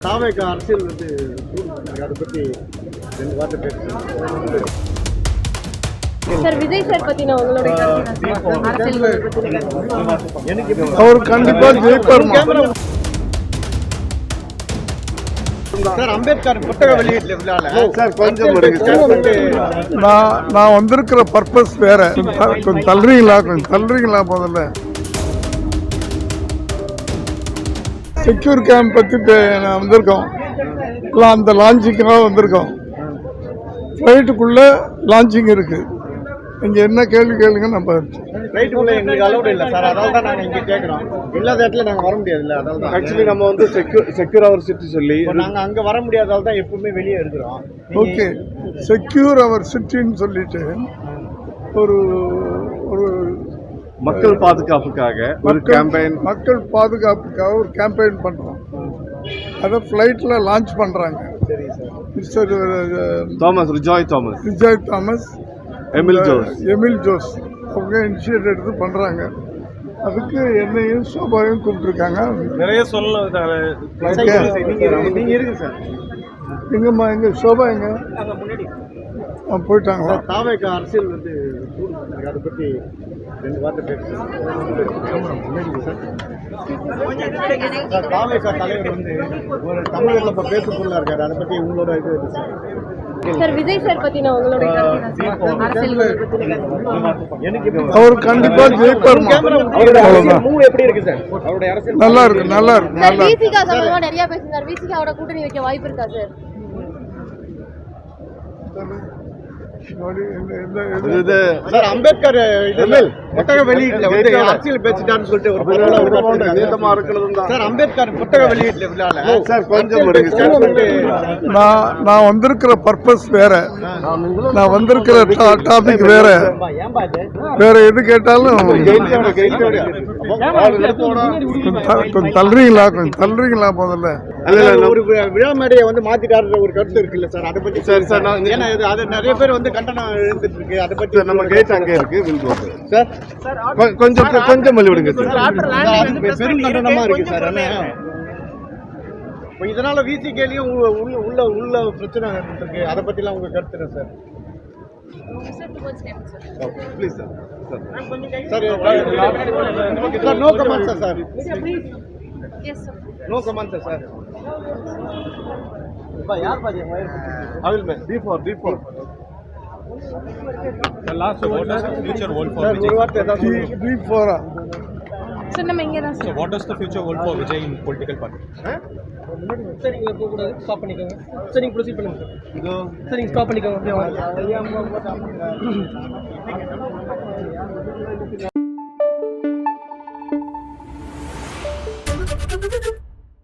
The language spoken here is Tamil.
தாவேக அரசியல் வந்து அதை பற்றி ரெண்டு வார்த்தை பேசுகிறேன் சார் விஜய் சார் பத்தின உங்களுடைய கருத்து என்ன சார்? அரசியல் பத்தின கருத்து. எனக்கு எப்படி அவர் கண்டிப்பா ஜெயிப்பார் சார் அம்பேத்கர் புத்தக வெளியீட்டு சார் கொஞ்சம் நான் நான் வந்திருக்கிற பர்பஸ் வேற. கொஞ்சம் கொஞ்சம் தள்ளுறீங்களா? கொஞ்சம் தள்ளுறீங்களா முதல்ல? செக்யூர் கேம்ப் பற்றி வந்திருக்கோம். எல்லாம் அந்த லான்ச்சிங்காக வந்திருக்கோம். ஃப்ளைட்டுக்குள்ளே லான்ச்சிங் இருக்குது நீங்கள் என்ன கேள்வி கேளுங்க நம்ம ரைட்டுக்குள்ள எங்களுக்கு அலௌடு இல்லை சார் அதால தான் நாங்கள் இங்கே கேட்குறோம் இல்லாத இடத்துல நாங்கள் வர முடியாது இல்லை அதால தான். ஆக்சுவலி நம்ம வந்து செக்யூர் செக்யூர் அவர் சிட்டி சொல்லி நாங்கள் அங்கே வர முடியாதால தான் எப்பவுமே வெளியே இருக்கிறோம். ஓகே செக்யூர் அவர் சிட்டின்னு சொல்லிட்டு ஒரு ஒரு மக்கள் பாதுகாப்புக்காக ஒரு கேம்பெயின் மக்கள் பாதுகாப்புக்காக ஒரு கேம்பெயின் பண்ணுறோம் அதை ஃப்ளைட்டில் லான்ச் பண்ணுறாங்க சரி sir mister Thomas Rijoy Thomas Vijay Thomas Emil Jose Emil Jose அவங்க இனிஷியேட் எடுத்து பண்ணுறாங்க அதுக்கு என்னையும் சோபாவையும் கூப்பிட்டுருக்காங்க. நிறைய சொல்லலாம் நீங்கள் நீங்கள் இருக்கு சார் எங்கம்மா எங்க சோபா எங்க? போயிட்டாங்களா? சார் தாவேக அரசியல் வந்து அதை பற்றி ரெண்டு வார்த்தை பேசுகிறேன் சார் தாவேக தலைவர் வந்து ஒரு தமிழகத்தில் இப்போ பேசப்பொருளாக இருக்காரு. அதை பற்றி உங்களோட இது சார் விஜய் சார் பத்தின உங்களுடைய அவர் கண்டிப்பா ஜெயிப்பார்மா? அவருடைய அரசியல் அவ்வளவுதான் மூவ் எப்படி இருக்கு சார்? அவருடைய அரசியல் நல்லா இருக்கு நல்லா இருக்கு சார் நல்லா விசிகா சம்பந்தமா நிறைய பேசினார் விசிகாவோட கூட்டணி வைக்க வாய்ப்பு இருக்கா சார் அம்பேத்கர் இது புத்தக வெளியீட்டுல வந்து அரசியல் பேசிட்டாருன்னு சொல்லிட்டு ஒரு. நீளமா இருக்கிறது சார் அம்பேத்கர் புத்தக வெளியீட்டுல சார் கொஞ்சம் இருங்க சார். நான் நான் வந்திருக்கிற பர்பஸ் வேற. நான் வந்திருக்கிற டாபிக் வேற. வேற எது கேட்டாலும் கொஞ்சம் தள்ளுறீங்களா? கொஞ்சம் தள்ளுறீங்களா முதல்ல? ஒரு விழா மேடையை வந்து மாத்திட்டாருன்ற ஒரு கருத்து இருக்குல்ல சார்? அதை பத்தி சரி சார் நான் ஏன்னா இது அது நிறைய பேர் வந்து கண்டனம் எழுந்துட்டு இருக்கு அதை பத்தி நம்ம கேட் அங்கே இருக்கு வில் கோ சார் கொஞ்சம் கொஞ்சம் மல்லி விடுங்க சார் பெரும் கண்டனமா இருக்கு சார். இப்போ இதனால விசிகேலையும் உள்ள உள்ள உள்ள பிரச்சனை இருக்கு. அதை பத்திலாம் உங்க கருத்து என்ன sir? Please sir sir. Sir. Sir no comment sir sir. No comment sir யார் பாதி I will make it for it for last what does the future hold for sir Vijay? ஒரு வார்த்தை ஏதாவது டி- டி போரா சார் நம்ம இங்கே தான் So what does the future hold for Vijay in political party? Sir நீங்க போக கூடாது ஸ்டாப் பண்ணிக்கோங்க சார் நீங்க ப்ரொசீட் பண்ணுங்க சார் சார் நீங்க ஸ்டாப் பண்ணிக்கோங்க அப்படியே